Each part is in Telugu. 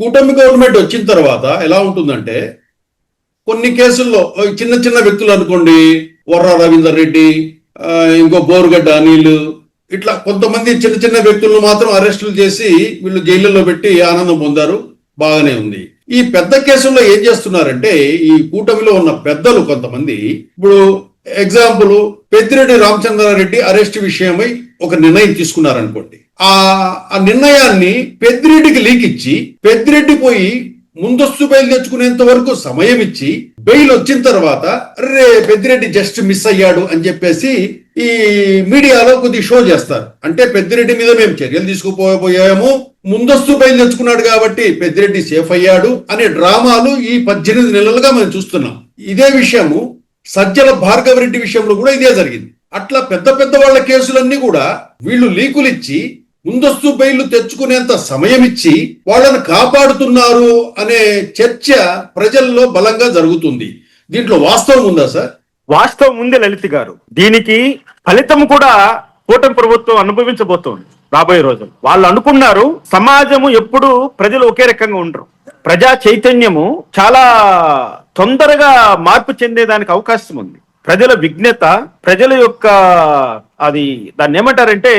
కూటమి గవర్నమెంట్ వచ్చిన తర్వాత ఎలా ఉంటుందంటే కొన్ని కేసుల్లో చిన్న చిన్న వ్యక్తులు అనుకోండి వర్ర రవీందర్ రెడ్డి ఇంకో బోరుగడ్డ అనిల్ ఇట్లా కొంతమంది చిన్న చిన్న వ్యక్తులను మాత్రం అరెస్టులు చేసి వీళ్ళు జైళ్ళలో పెట్టి ఆనందం పొందారు బాగానే ఉంది. ఈ పెద్ద కేసుల్లో ఏం చేస్తున్నారంటే ఈ కూటమిలో ఉన్న పెద్దలు కొంతమంది ఇప్పుడు ఎగ్జాంపుల్ పెద్దిరెడ్డి రామచంద్రారెడ్డి అరెస్ట్ విషయమై ఒక నిర్ణయం తీసుకున్నారనుకోండి. ఆ ఆ నిర్ణయాన్ని పెద్దిరెడ్డికి లీక్ ఇచ్చి పెద్దిరెడ్డి పోయి ముందస్తు బెయిల్ తెచ్చుకునేంత వరకు సమయం ఇచ్చి బెయిల్ వచ్చిన తర్వాత రే పెద్దిరెడ్డి జస్ట్ మిస్ అయ్యాడు అని చెప్పేసి ఈ మీడియాలో కొద్ది షో చేస్తారు. అంటే పెద్దిరెడ్డి మీద మేము చర్యలు తీసుకుపోయాము ముందస్తు బెయిల్ తెచ్చుకున్నాడు కాబట్టి పెద్దిరెడ్డి సేఫ్ అయ్యాడు అనే డ్రామాలు ఈ పద్దెనిమిది నెలలుగా మనం చూస్తున్నాం. ఇదే విషయము సజ్జల భార్గవరెడ్డి విషయంలో కూడా ఇదే జరిగింది. అట్లా పెద్ద పెద్ద వాళ్ళ కేసులన్నీ కూడా వీళ్ళు లీకులు ఇచ్చి ముందస్తు బెయిల్ తెచ్చుకునేంత సమయం ఇచ్చి వాళ్ళని కాపాడుతున్నారు అనే చర్చ ప్రజల్లో బలంగా జరుగుతుంది. దీంట్లో వాస్తవం ఉందా సార్? వాస్తవం ఉంది లలిత్ గారు. దీనికి ఫలితం కూడా కూటమి ప్రభుత్వం అనుభవించబోతోంది రాబోయే రోజులు వాళ్ళు అనుకున్నారు సమాజము ఎప్పుడు ప్రజలు ఒకే రకంగా ఉండరు. ప్రజా చైతన్యము చాలా తొందరగా మార్పు చెందేదానికి అవకాశం ఉంది. ప్రజల విజ్ఞత ప్రజల యొక్క అది దాన్ని ఏమంటారంటే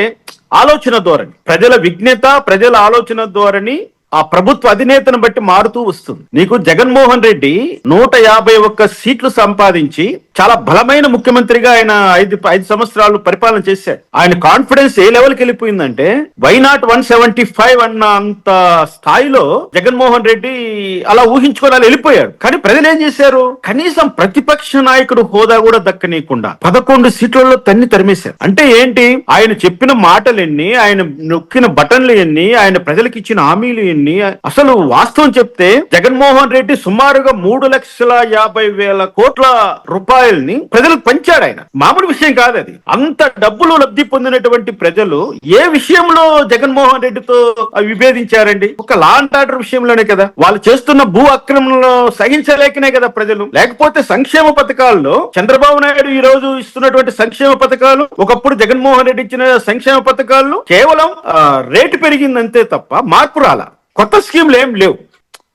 ఆలోచన ధోరణి. ప్రజల విజ్ఞత ప్రజల ఆలోచన ధోరణి ఆ ప్రభుత్వ అధినేతను బట్టి మారుతూ వస్తుంది. నీకు జగన్మోహన్ రెడ్డి నూట యాభై ఒక్క సీట్లు సంపాదించి చాలా బలమైన ముఖ్యమంత్రిగా ఆయన ఐదు ఐదు సంవత్సరాలు పరిపాలన చేశారు. ఆయన కాన్ఫిడెన్స్ ఏ లెవెల్కి వెళ్ళిపోయిందంటే why not one seventy five అన్న అంత స్థాయిలో జగన్మోహన్ రెడ్డి అలా ఊహించుకొని అలా వెళ్ళిపోయాడు. కానీ ప్రజలు ఏం చేశారు? కనీసం ప్రతిపక్ష నాయకుడు హోదా కూడా దక్కనీయకుండా పదకొండు సీట్లలో తన్ని తరిమేశారు. అంటే ఏంటి? ఆయన చెప్పిన మాటలు ఎన్ని ఆయన నొక్కిన బటన్లు ఎన్ని ఆయన ప్రజలకు ఇచ్చిన హామీలు ఎన్ని అసలు వాస్తవం చెప్తే జగన్మోహన్ రెడ్డి సుమారుగా మూడు లక్షల యాభై వేల కోట్ల రూపాయలు రూపాయల్ని ప్రజలకు పంచాడు ఆయన. మామూలు విషయం కాదు అది. అంత డబ్బులు లబ్ధి పొందినటువంటి ప్రజలు ఏ విషయంలో జగన్మోహన్ రెడ్డితో విభేదించారండి? ఒక లా అండ్ ఆర్డర్ విషయంలోనే కదా. వాళ్ళు చేస్తున్న భూ అక్రమంలో సహించలేకనే కదా ప్రజలు. లేకపోతే సంక్షేమ పథకాల్లో చంద్రబాబు నాయుడు ఈ రోజు ఇస్తున్నటువంటి సంక్షేమ పథకాలు ఒకప్పుడు జగన్మోహన్ రెడ్డి ఇచ్చిన సంక్షేమ పథకాలు కేవలం రేటు పెరిగిందంతే తప్ప మార్పు రాల. కొత్త స్కీమ్లు ఏం లేవు.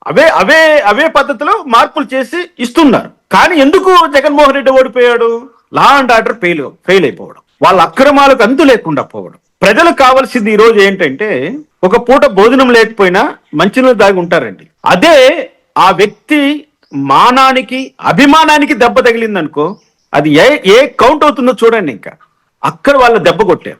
అవే అవే అవే పద్ధతిలో మార్పులు చేసి ఇస్తున్నారు. కానీ ఎందుకు జగన్మోహన్ రెడ్డి ఓడిపోయాడు? Law and order fail fail అయిపోవడం. వాళ్ళ అక్రమాలకు అంతు లేకుండా పోవడం. ప్రజలకు కావాల్సింది ఈ రోజు ఏంటంటే ఒక పూట భోజనం లేకపోయినా మంచినీళ్ళు దాగి ఉంటారండి. అదే ఆ వ్యక్తి మానానికి అభిమానానికి దెబ్బ తగిలిందనుకో అది ఏ ఏ కౌంట్ అవుతుందో చూడండి ఇంకా. అక్కడ వాళ్ళ దెబ్బ కొట్టారు.